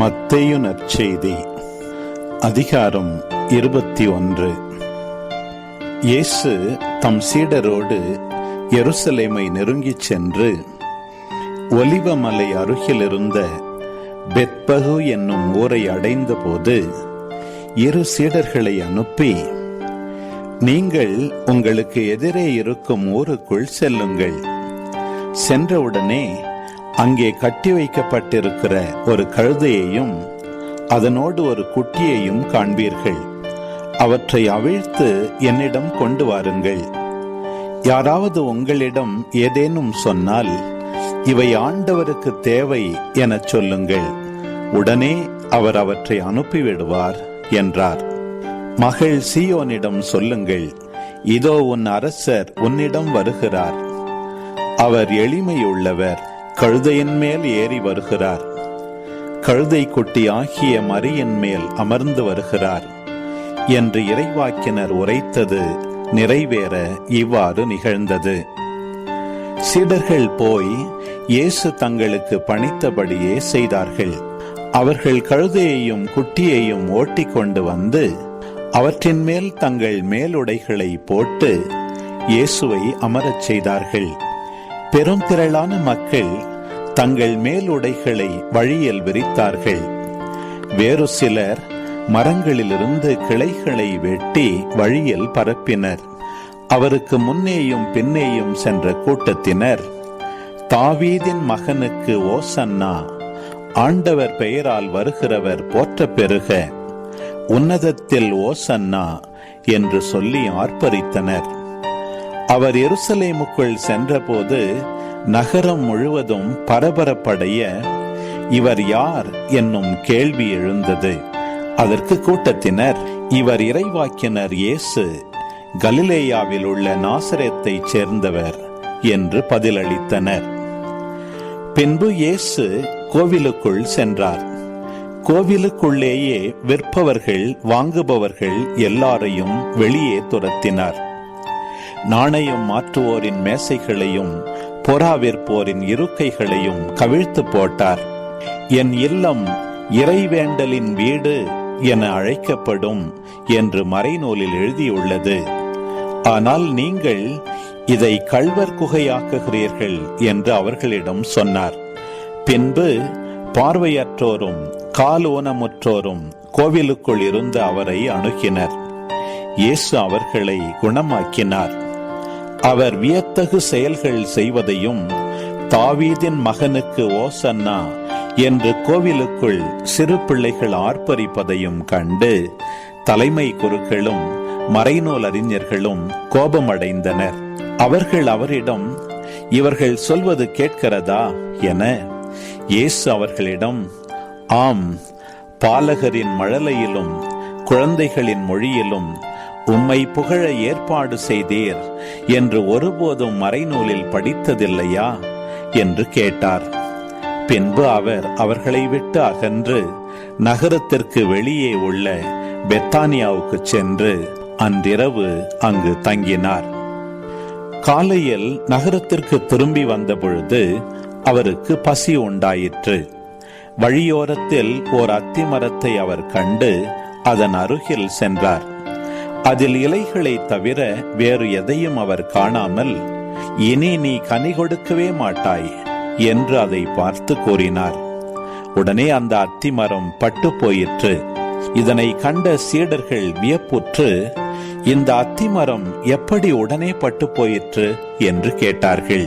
மத்தேயு நற்செய்தி அதிகாரம் இருபத்தி ஒன்று. இயேசு தம் சீடரோடு எருசலேமை நெருங்கிச் சென்று ஒலிவமலை அருகிலிருந்த பெத்பகு என்னும் ஊரை அடைந்தபோது இரு சீடர்களை அனுப்பி நீங்கள் உங்களுக்கு எதிரே இருக்கும் ஊருக்குள் செல்லுங்கள். சென்றவுடனே அங்கே கட்டி வைக்கப்பட்டிருக்கிற ஒரு கழுதையையும் அதனோடு ஒரு குட்டியையும் காண்பீர்கள். அவற்றை அவிழ்த்து என்னிடம் கொண்டு வாருங்கள். யாராவது உங்களிடம் ஏதேனும் சொன்னால் இவை ஆண்டவருக்கு தேவை எனச் சொல்லுங்கள். உடனே அவர் அவற்றை அனுப்பிவிடுவார் என்றார். மகள் சியோனிடம் சொல்லுங்கள் இதோ உன் அரசர் உன்னிடம் வருகிறார். அவர் எளிமையுள்ளவர். கழுதையின் மேல் ஏறி வருகிறார். கழுதை குட்டி ஆகிய மரியின் மேல் அமர்ந்து வருகிறார். என்று இறைவாக்கினர் உரைத்தது நிறைவேற இவ்வாறு நிகழ்ந்தது. சீடர்கள் போய் இயேசு தங்களுக்கு பணித்தபடியே செய்தார்கள். அவர்கள் கழுதையையும் குட்டியையும் ஓட்டிக்கொண்டு வந்து அவற்றின் மேல் தங்கள் மேலுடைகளை போட்டு இயேசுவை அமரச் செய்தார்கள். பெரும் திரளான மக்கள் தங்கள் மேலுடைகளை வழியில் விரித்தார்கள். வேறு சிலர் மரங்களிலிருந்து கிளைகளை வெட்டி வழியில் பரப்பினர். அவருக்கு முன்னேயும் பின்னேயும் சென்ற கூட்டத்தினர் தாவீதின் மகனுக்கு ஓசன்னா ஆண்டவர் பெயரால் வருகிறவர் போற்ற பெருக உன்னதத்தில் ஓசன்னா என்று சொல்லி ஆர்ப்பரித்தனர். அவர் எருசலேமுக்குள் சென்றபோது நகரம் முழுவதும் பரபரப்படைய இவர் யார் என்னும் கேள்வி எழுந்தது. அதற்கு கூட்டத்தினர் இவர் இறைவாக்கினர் இயேசு கலிலேயாவில் உள்ள நாசரத்தைச் சேர்ந்தவர் என்று பதிலளித்தனர். பின்பு இயேசு கோவிலுக்குள் சென்றார். கோவிலுக்குள்ளேயே விற்பவர்கள் வாங்குபவர்கள் எல்லாரையும் வெளியே துரத்தினார். நாணயம் மாற்றுவோரின் மேசைகளையும் பொறா விற்போரின் இருக்கைகளையும் கவிழ்த்து போட்டார். என் இல்லம் இறைவேண்டலின் வீடு என அழைக்கப்படும் என்று மறைநூலில் எழுதியுள்ளது. ஆனால் நீங்கள் இதை கள்வர் குகையாக்குகிறீர்கள் என்று அவர்களிடம் சொன்னார். பின்பு பார்வையற்றோரும் கால் ஊனமுற்றோரும் கோவிலுக்குள் இருந்து அவரை அணுகினர். இயேசு அவர்களை குணமாக்கினார். அவர் வியத்தகு செயல்கள் செய்வதையும் தாவீதின் மகனுக்கு ஓசன்னா என்று கோவிலுக்குள் சிறு பிள்ளைகள் ஆர்ப்பரிப்பதையும் கண்டு தலைமை குருக்களும் மறைநூல் அறிஞர்களும் கோபமடைந்தனர். அவர்கள் அவரிடம் இவர்கள் சொல்வது கேட்கிறதா? என இயேசு அவர்களிடம் ஆம் பாலகரின் மழலையிலும் குழந்தைகளின் மொழியிலும் உம்மை புகழ ஏற்பாடு செய்தீர் என்று ஒருபோதும் மறைநூலில் படித்ததில்லையா? என்று கேட்டார். பின்பு அவர் அவர்களை விட்டு அகன்று நகரத்திற்கு வெளியே உள்ள பெத்தானியாவுக்கு சென்று அன்றிரவு அங்கு தங்கினார். காலையில் நகரத்திற்கு திரும்பி வந்த பொழுது அவருக்கு பசி உண்டாயிற்று. வழியோரத்தில் ஓர் அத்தி மரத்தை அவர் கண்டு அதன் அருகில் சென்றார். அதில் இலைகளை தவிர வேறு எதையும் அவர் காணாமல் இனி நீ கனி கொடுக்கவே மாட்டாய் என்று அதை பார்த்து கூறினார். உடனே அந்த அத்தி மரம் பட்டு போயிற்று. இதனை கண்ட சீடர்கள் வியப்புற்று இந்த அத்திமரம் எப்படி உடனே பட்டு போயிற்று? என்று கேட்டார்கள்.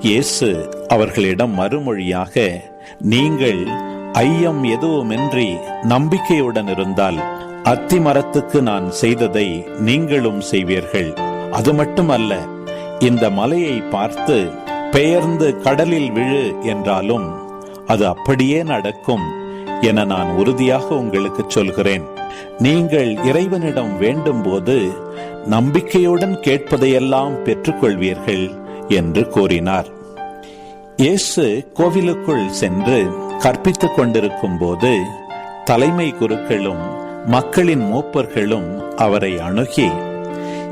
இயேசு அவர்களிடம் மறுமொழியாக நீங்கள் ஐயம் எதுவுமின்றி நம்பிக்கையுடன் இருந்தால் அத்தி மரத்துக்கு நான் செய்ததை நீங்களும் செய்வீர்கள். அது மட்டுமல்ல இந்த மலையை பார்த்து பெயர்ந்து கடலில் விழு என்றாலும் அது அப்படியே நடக்கும் என நான் உறுதியாக உங்களுக்கு சொல்கிறேன். நீங்கள் இறைவனிடம் வேண்டும் போது நம்பிக்கையுடன் கேட்பதையெல்லாம் பெற்றுக்கொள்வீர்கள் என்று கூறினார். இயேசு கோவிலுக்குள் சென்று கற்பித்துக் கொண்டிருக்கும் போது தலைமை குருக்களும் மக்களின் மூப்பர்களும் அவரை அணுகி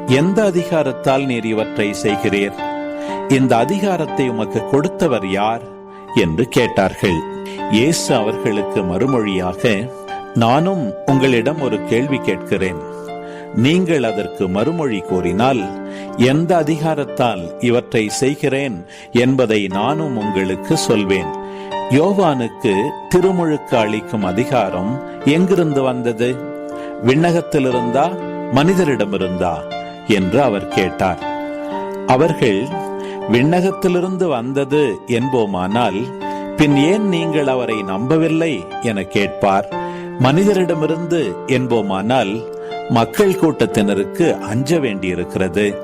எந்த அதிகாரத்தால் நீர் இவற்றை செய்கிறீர்? இந்த அதிகாரத்தை உமக்கு கொடுத்தவர் யார்? என்று கேட்டார்கள். இயேசு அவர்களுக்கு மறுமொழியாக நானும் உங்களிடம் ஒரு கேள்வி கேட்கிறேன். நீங்கள் அதற்கு மறுமொழி கூறினால் எந்த அதிகாரத்தால் இவற்றை செய்கிறேன் என்பதை நானும் உங்களுக்கு சொல்வேன். யோவானுக்கு திருமுழுக்கு அளிக்கும் அதிகாரம் எங்கிருந்து வந்தது? விண்ணகத்திலிருந்தா மனிதரிடமிருந்தா? என்று அவர் கேட்டார். அவர்கள் விண்ணகத்திலிருந்து வந்தது என்போமானால் பின் ஏன் நீங்கள் அவரை நம்பவில்லை? என கேட்பார். மனிதரிடமிருந்து என்போமானால் மக்கள் கூட்டத்தினருக்கு அஞ்ச வேண்டியிருக்கிறது.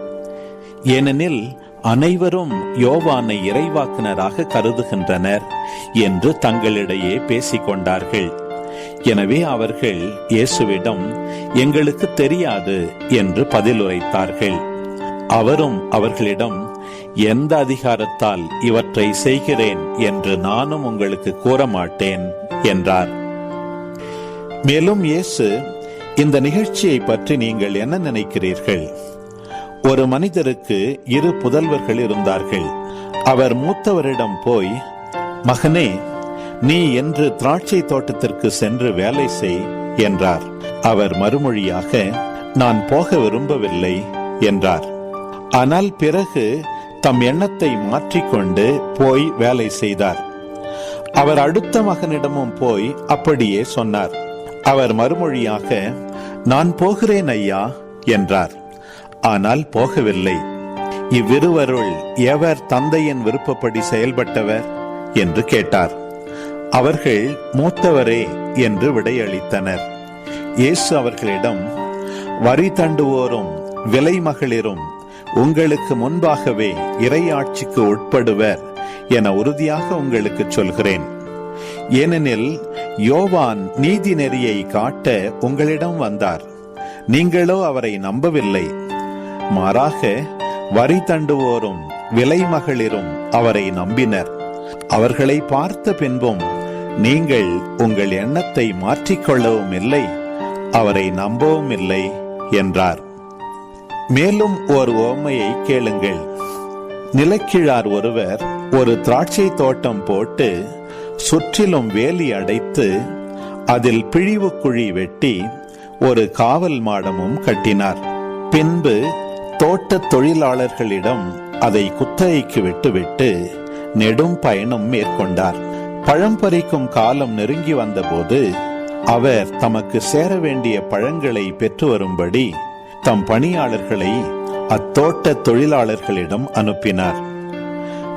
ஏனெனில் அனைவரும் யோவானை இறைவாக்கினராக கருதுகின்றனர் என்று தங்களிடையே பேசிக்கொண்டார்கள். எனவே அவர்கள் இயேசுவிடம் எங்களுக்கு தெரியாது என்று பதிலுரைத்தார்கள். அவரும் அவர்களிடம் எந்த அதிகாரத்தால் இவற்றை செய்கிறேன் என்று நானும் உங்களுக்கு கூற மாட்டேன் என்றார். மேலும் இயேசு இந்த நிகழ்ச்சியை பற்றி நீங்கள் என்ன நினைக்கிறீர்கள்? ஒரு மனிதருக்கு இரு புதல்வர்கள் இருந்தார்கள். அவர் மூத்தவரிடம் போய் மகனே நீ என்று திராட்சை தோட்டத்திற்கு சென்று வேலை செய் என்றார். அவர் மறுமொழியாக நான் போக விரும்பவில்லை என்றார். ஆனால் பிறகு தம் எண்ணத்தை மாற்றிக்கொண்டு போய் வேலை செய்தார். அவர் அடுத்த மகனிடமும் போய் அப்படியே சொன்னார். அவர் மறுமொழியாக நான் போகிறேன் ஐயா என்றார். ஆனால் போகவில்லை. இவ்விருவருள் எவர் தந்தையின் விருப்பப்படி செயல்பட்டவர்? என்று கேட்டார். அவர்கள் மூத்தவரே என்று விடையளித்தனர். இயேசு அவர்களிடம் வரி தண்டுவோரும் விலை மகளிரும் உங்களுக்கு முன்பாகவே இறையாட்சிக்கு உட்படுவர் என உறுதியாக உங்களுக்கு சொல்கிறேன். ஏனெனில் யோவான் நீதி நெறியை காட்ட உங்களிடம் வந்தார். நீங்களோ அவரை நம்பவில்லை. மாறாக வரி தண்டுவோரும் விலை மகளிரும் அவரை நம்பினர். அவர்களை பார்த்த பின்பும் நீங்கள் உங்கள் எண்ணத்தை மாற்றிக்கொள்ளவும் இல்லை அவரை நம்பவும் இல்லை என்றார். மேலும் ஒரு ஓமையை கேளுங்கள். நிலக்கிழார் ஒருவர் ஒரு திராட்சை தோட்டம் போட்டு சுற்றிலும் வேலி அடைத்து அதில் பிழிவு குழி வெட்டி ஒரு காவல் மாடமும் கட்டினார். பின்பு தோட்ட தொழிலாளர்களிடம் அதை குத்தகைக்கு விட்டுவிட்டு நெடும் பயணம் மேற்கொண்டார். பழம் பறிக்கும் காலம் நெருங்கி வந்தபோது அவர் தமக்கு சேர வேண்டிய பழங்களை பெற்று வரும்படி தம் பணியாளர்களை அத்தோட்ட தொழிலாளர்களிடம் அனுப்பினார்.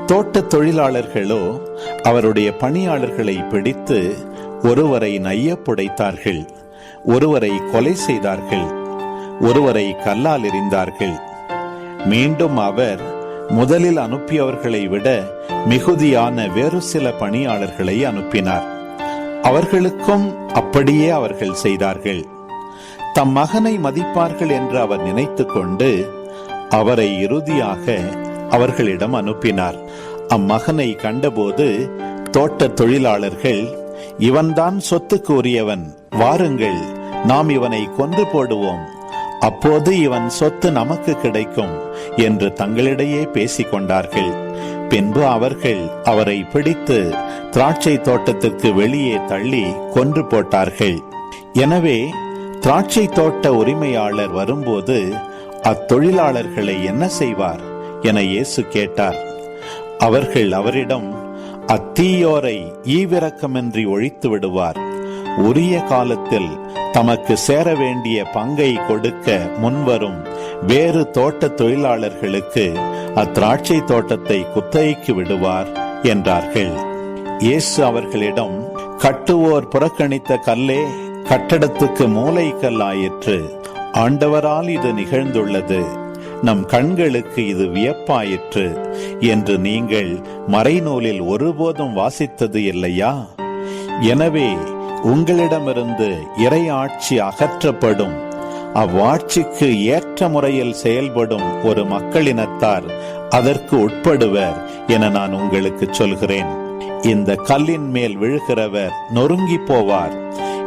தோட்ட தொழிலாளர்களோ அவருடைய பணியாளர்களை பிடித்து ஒருவரை நைய புடைத்தார்கள் ஒருவரை கொலை செய்தார்கள் ஒருவரை கல்லால் எறிந்தார்கள். மீண்டும் அவர் முதலில் அனுப்பியவர்களை விட மிகுதியான வேறு சில பணியாளர்களை அனுப்பினார். அவர்களுக்கும் அப்படியே அவர்கள் செய்தார்கள். தம் மகனை மதிப்பார்கள் என்று அவர் நினைத்துக்கொண்டு அவரை இறுதியாக அவர்களிடம் அனுப்பினார். அம்மகனை கண்டபோது தோட்ட தொழிலாளர்கள் இவன்தான் சொத்துக்கு உரியவன் வாருங்கள் நாம் இவனை கொன்று போடுவோம் அப்போது இவன் சொத்து நமக்கு கிடைக்கும் என்று தங்களிடையே பேசிக் கொண்டார்கள் பின்பு அவர்கள் அவரை பிடித்து திராட்சை தோட்டத்திற்கு வெளியே தள்ளி கொன்று போட்டார்கள். எனவே திராட்சை தோட்ட உரிமையாளர் வரும்போது அத்தொழிலாளர்களை என்ன செய்வார் என இயேசு கேட்டார். அவர்கள் அவரிடம் அத்தீயோரை ஈவிரக்கமின்றி ஒழித்து விடுவார். உரிய காலத்தில் தமக்கு சேர வேண்டிய பங்கை கொடுக்க முன்வரும் வேறு தோட்ட தொழிலாளர்களுக்கு அத்திராட்சை தோட்டத்தை குத்தகைக்கு விடுவார் என்றார்கள். இயேசு அவர்களிடம் கட்டுவோர் புறக்கணித்த கல்லே கட்டடத்துக்கு மூலை கல்லாயிற்று ஆண்டவரால் இது நிகழ்ந்துள்ளது. நம் கண்களுக்கு இது வியப்பாயிற்று. என்று நீங்கள் மறைநூலில் ஒருபோதும் வாசித்தது இல்லையா? எனவே உங்களிடமிருந்து இறை ஆட்சி அகற்றப்படும். அவ்வாட்சிக்கு ஏற்ற முறையில் செயல்படும் ஒரு மக்களினத்தார் அதற்கு உட்படுவர் என நான் உங்களுக்கு சொல்கிறேன். இந்த கல்லின் மேல் விழுகிறவர் நொறுங்கி போவார்.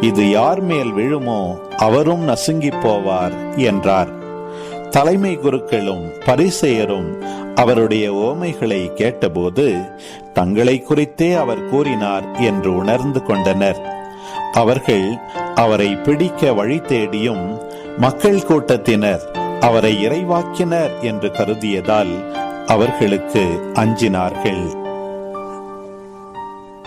இது யார் மேல் விழுமோ அவரும் நசுங்கி போவார் என்றார். தலைமை குருக்களும் பரிசெயரும் அவருடைய ஓமைகளை கேட்டபோது தங்களை குறித்தே அவர் கூறினார் என்று உணர்ந்து கொண்டனர். அவர்கள் அவரை பிடிக்க வழி தேடியும் மக்கள் கூட்டத்தினர் அவரை இறைவாக்கினர் என்று கருதியதால் அவர்களுக்கு அஞ்சினார்கள்.